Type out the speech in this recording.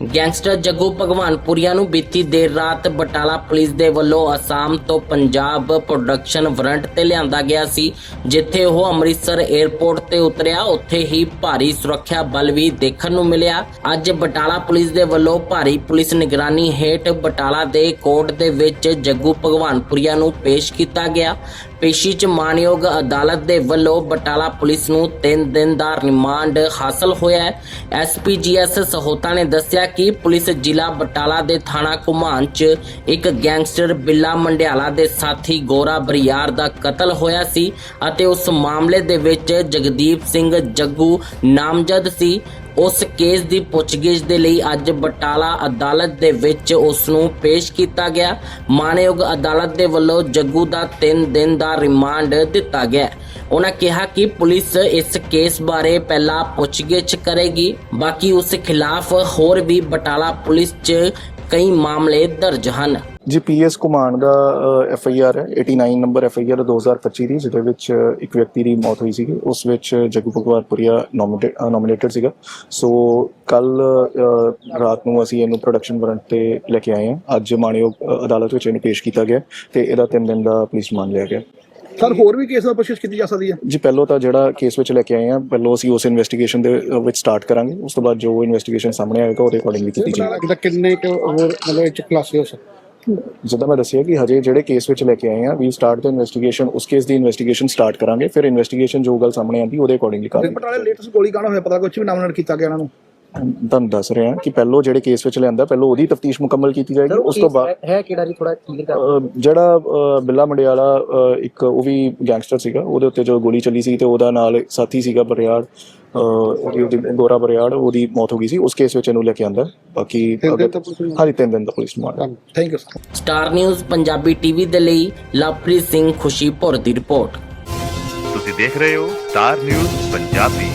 Gangster Jaggu Bhagwanpuria ਨੂੰ ਬੀਤੀ ਦੇਰ ਰਾਤ ਬਟਾਲਾ ਪੁਲਿਸ ਦੇ ਵੱਲੋਂ ਅਸਾਮ ਤੋਂ ਪੰਜਾਬ ਪ੍ਰੋਡਕਸ਼ਨ ਵਾਰੰਟ ਤੇ ਲਿਆਂਦਾ ਗਿਆ ਸੀ, ਜਿੱਥੇ ਉਹ ਅੰਮ੍ਰਿਤਸਰ 에ਅਰਪੋਰਟ ਤੇ ਉਤਰਿਆ। ਉੱਥੇ ਹੀ ਭਾਰੀ ਸੁਰੱਖਿਆ ਬਲ ਵੀ ਦੇਖਣ ਨੂੰ ਮਿਲਿਆ। ਅੱਜ ਬਟਾਲਾ ਪੁਲਿਸ ਦੇ ਵੱਲੋਂ ਭਾਰੀ ਪੁਲਿਸ ਨਿਗਰਾਨੀ ਹੇਠ ਬਟਾਲਾ ਦੇ ਕੋਰਟ ਦੇ ਵਿੱਚ ਜੱਗੂ ਭਗਵਾਨਪੁਰੀਆ ਨੂੰ ਪੇਸ਼ ਕੀਤਾ ਗਿਆ। ਪੇਸ਼ੀ 'ਚ ਮਾਨਯੋਗ ਅਦਾਲਤ ਦੇ ਵੱਲੋਂ ਬਟਾਲਾ ਪੁਲਿਸ ਨੂੰ 3 ਦਿਨ ਦਾ ਰਿਮਾਂਡ ਹਾਸਲ ਹੋਇਆ ਹੈ। ਐਸਪੀਜੀਐਸ ਸਹੋਤਾ ਨੇ ਦੱਸਿਆ ਕਿ ਪੁਲਿਸ ਜ਼ਿਲ੍ਹਾ ਬਟਾਲਾ ਦੇ ਥਾਣਾ ਘੁਮਾਨ 'ਚ ਇੱਕ ਗੈਂਗਸਟਰ ਬਿੱਲਾ ਮੰਡਿਆਲਾ ਦੇ ਸਾਥੀ ਗੋਰਾ ਬਰਿਆਰ ਦਾ ਕਤਲ ਹੋਇਆ ਸੀ ਅਤੇ ਉਸ ਮਾਮਲੇ ਦੇ ਵਿੱਚ ਜਗਦੀਪ ਸਿੰਘ ਜੱਗੂ ਨਾਮਜ਼ਦ ਸੀ। ਉਸ ਕੇਸ ਦੀ ਪੁੱਛਗਿੱਛ ਦੇ ਲਈ ਅੱਜ ਬਟਾਲਾ ਅਦਾਲਤ ਦੇ ਵਿੱਚ ਉਸ ਨੂੰ ਪੇਸ਼ ਕੀਤਾ ਗਿਆ। ਮਾਨਯੋਗ ਅਦਾਲਤ ਦੇ ਵੱਲੋਂ ਜੱਗੂ ਦਾ 3 ਦਿਨ ਦਾ ਰਿਮਾਂਡ ਦਿੱਤਾ ਗਿਆ। ਉਹਨਾਂ ਕਿਹਾ ਕਿ ਪੁਲਿਸ ਇਸ ਕੇਸ ਬਾਰੇ ਪਹਿਲਾਂ ਪੁੱਛਗਿੱਛ ਕਰੇਗੀ। ਬਾਕੀ ਉਸ ਖਿਲਾਫ ਹੋਰ ਵੀ ਬਟਾਲਾ ਪੁਲਿਸ 'ਚ ਕਈ ਮਾਮਲੇ ਦਰਜ ਹਨ। ਜੀ ਪੀਐਸ ਕੁਮਾਨ ਦਾ ਐਫ ਆਈ ਆਰ ਹੈ। 89 ਨੰਬਰ ਐਫ ਆਈ ਆਰ 2025 ਦੀ ਜਿਹਦੇ ਵਿੱਚ ਇੱਕ ਵਿਅਕਤੀ ਦੀ ਮੌਤ ਹੋਈ ਸੀਗੀ। ਉਸ ਵਿੱਚ ਜੱਗੂ ਭਗਵਾਨਪੁਰੀਆ ਨੋਮੀਨੇਟਡ ਸੀਗਾ। ਸੋ ਕੱਲ ਰਾਤ ਨੂੰ ਅਸੀਂ ਇਹਨੂੰ ਪ੍ਰੋਡਕਸ਼ਨ ਵਾਰੰਟ ਤੇ ਲੈ ਕੇ ਆਏ ਹਾਂ। ਅੱਜ ਮਾਣਯੋਗ ਅਦਾਲਤ ਵਿੱਚ ਇਹਨੂੰ ਪੇਸ਼ ਕੀਤਾ ਗਿਆ ਤੇ ਇਹਦਾ 3 ਦਿਨ ਦਾ ਪੁਲਿਸ ਰਿਮਾਂਡ ਲਿਆ ਗਿਆ ਸਰ ਹੋਰ ਵੀ ਕੇਸ ਦਾ ਪੁੱਛਿਸ਼ ਕੀਤੀ ਜਾ ਸਕਦੀ ਹੈ? ਜੀ ਪਹਿਲਾਂ ਤਾਂ ਜਿਹੜਾ ਕੇਸ ਵਿੱਚ ਲੈ ਕੇ ਆਏ ਹਾਂ ਪਹਿਲਾਂ ਅਸੀਂ ਉਸ ਇਨਵੈਸਟੀਗੇਸ਼ਨ ਦੇ ਵਿੱਚ ਸਟਾਰਟ ਕਰਾਂਗੇ। ਉਸ ਤੋਂ ਬਾਅਦ ਜੋ ਇਨਵੈਸਟੀਗੇਸ਼ਨ ਸਾਹਮਣੇ ਆਏਗਾ ਉਹਦੇ ਅਕੋਰਡਿੰਗਲੀ ਕੀਤੀ ਜਾਏਗੀ ਕਿੰਨੇ ਕੁ ਹੋਰ ਮਤਲਬ ਇਹ ਚ ਖੁਲਾਸੇ ਹੋ ਸਕਦੇ ਜਿੱਦਾਂ ਮੈਂ ਦੱਸਿਆ ਕਿ ਹਜੇ ਜਿਹੜੇ ਕੇਸ ਵਿੱਚ ਲੈ ਕੇ ਆਏ ਆ ਵੀ ਸਟਾਰਟ ਦਾ ਇਨਵੈਸਟੀਗੇਸ਼ਨ ਉਸ ਕੇਸ ਦੀ ਇਨਵੈਸਟੀਗੇਸ਼ਨ ਸਟਾਰਟ ਕਰਾਂਗੇ ਫਿਰ ਇਨਵੈਸਟੀਗੇਸ਼ਨ ਜੋ ਗੱਲ ਸਾਹਮਣੇ ਆਂਦੀ ਉਹਦੇ ਅਕੋਰਡਿੰਗਲੀ ਕਰਾਂਗੇ ਬਟਾਲੇ ਲੇਟੈਸਟ ਗੋਲੀ ਕਾਂਡ ਹੋਇਆ ਪਤਾ ਕੁਝ ਵੀ ਨਾਮਨਡ ਕੀਤਾ ਗਿਆ ਇਹਨਾਂ ਨੂੰ? ਤੁਹਾਨੂੰ ਦੱਸ ਰਿਹਾ ਕਿ ਪਹਿਲੋ ਜਿਹੜੇ ਕੇਸ ਵਿੱਚ ਲਿਆਂਦਾ ਪਹਿਲੋ ਉਹਦੀ ਤਫਤੀਸ਼ ਮੁਕੰਮਲ ਕੀਤੀ ਜਾਏਗੀ ਉਸ ਤੋਂ ਬਾਅਦ ਹੈ ਕਿਹੜਾ ਜੀ? ਥੋੜਾ ਕਲੀਅਰ ਕਰ ਜਿਹੜਾ ਬਿੱਲਾ ਮੰਡਿਆਲਾ ਇੱਕ ਉਹ ਵੀ ਗੈਂਗਸਟਰ ਸੀਗਾ ਉਹਦੇ ਉੱਤੇ ਜੋ ਗੋਲੀ ਚੱਲੀ ਸੀ ਤੇ ਉਹਦਾ ਨਾਲ ਸਾਥੀ ਸੀਗਾ ਬਰਿਆੜ ਉਹਦੀ ਉਹਦੀ ਗੋਰਾ ਬਰਿਆੜ ਉਹਦੀ ਮੌਤ ਹੋ ਗਈ ਸੀ ਉਸ ਕੇਸ ਵਿੱਚ ਇਹਨੂੰ ਲੈ ਕੇ ਆਂਦਾ। ਬਾਕੀ ਹਾਂਜੀ ਤਿੰਨ ਦਿਨ ਦਾ police remand thank you sir star news Punjabi TV ਦੇ ਲਈ ਲਵਪ੍ਰੀਤ ਸਿੰਘ ਖੁਸ਼ੀਪੁਰ ਦੀ ਰਿਪੋਰਟ। ਤੁਸੀਂ ਦੇਖ ਰਹੇ ਹੋ ਸਟਾਰ ਨਿਊਜ਼ ਪੰਜਾਬੀ।